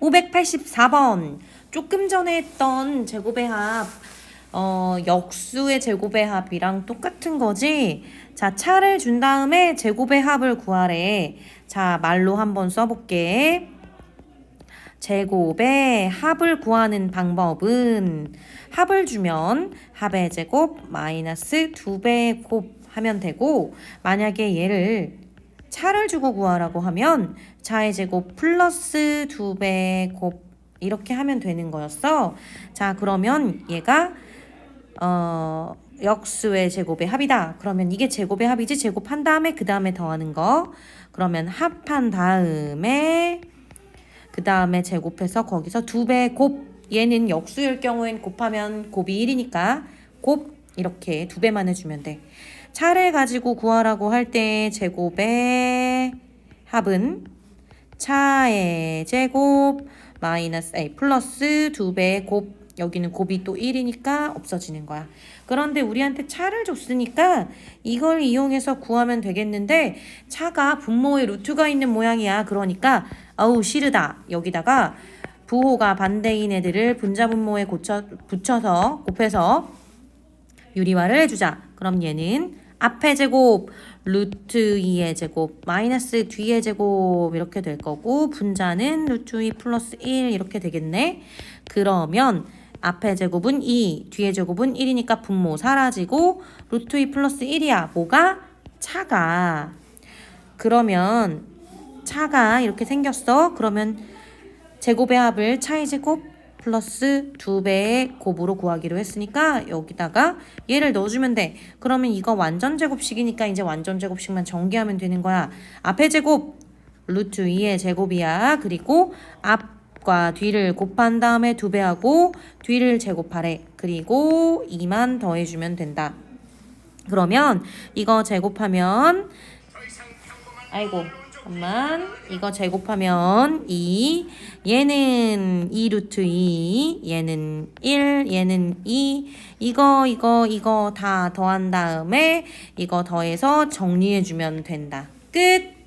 584번. 조금 전에 했던 제곱의 합, 어, 역수의 제곱의 합이랑 똑같은 거지? 자, 차를 준 다음에 제곱의 합을 구하래. 자, 말로 한번 써볼게. 제곱의 합을 구하는 방법은 합을 주면 합의 제곱 마이너스 두 배의 곱 하면 되고 만약에 얘를 차를 주고 구하라고 하면 차의 제곱 플러스 두 배의 곱 이렇게 하면 되는 거였어. 자, 그러면 얘가 어 역수의 제곱의 합이다. 그러면 이게 제곱의 합이지 제곱한 다음에 그 다음에 더하는 거. 그러면 합한 다음에 그 다음에 제곱해서 거기서 두 배 곱. 얘는 역수일 경우엔 곱하면 곱이 1이니까 곱 이렇게 두 배만 해주면 돼. 차를 가지고 구하라고 할 때 제곱의 합은 차의 제곱 마이너스 A 플러스 두 배의 곱 여기는 곱이 또 1이니까 없어지는 거야. 그런데 우리한테 차를 줬으니까 이걸 이용해서 구하면 되겠는데 차가 분모에 루트가 있는 모양이야. 그러니까 아우 싫으다. 여기다가 부호가 반대인 애들을 분자 분모에 고쳐, 붙여서 곱해서 유리화를 해주자. 그럼 얘는 앞의 제곱 루트 2의 제곱 마이너스 뒤의 제곱 이렇게 될 거고 분자는 루트 2 플러스 1 이렇게 되겠네. 그러면 앞의 제곱은 2, 뒤의 제곱은 1이니까 분모 사라지고 루트 2 플러스 1이야. 뭐가? 차가. 그러면 차가 이렇게 생겼어. 그러면 제곱의 합을 차의 제곱 플러스 두 배의 곱으로 구하기로 했으니까 여기다가 얘를 넣어주면 돼. 그러면 이거 완전 제곱식이니까 이제 완전 제곱식만 전개하면 되는 거야. 앞의 제곱 루트 2의 제곱이야. 그리고 앞과 뒤를 곱한 다음에 두 배하고 뒤를 제곱하래. 그리고 2만 더해주면 된다. 그러면 이거 제곱하면 아이고 잠깐만. 이거 제곱하면 2 얘는 2 루트 2 얘는 1 얘는 2 이거 이거 이거 다 더한 다음에 이거 더해서 정리해주면 된다. 끝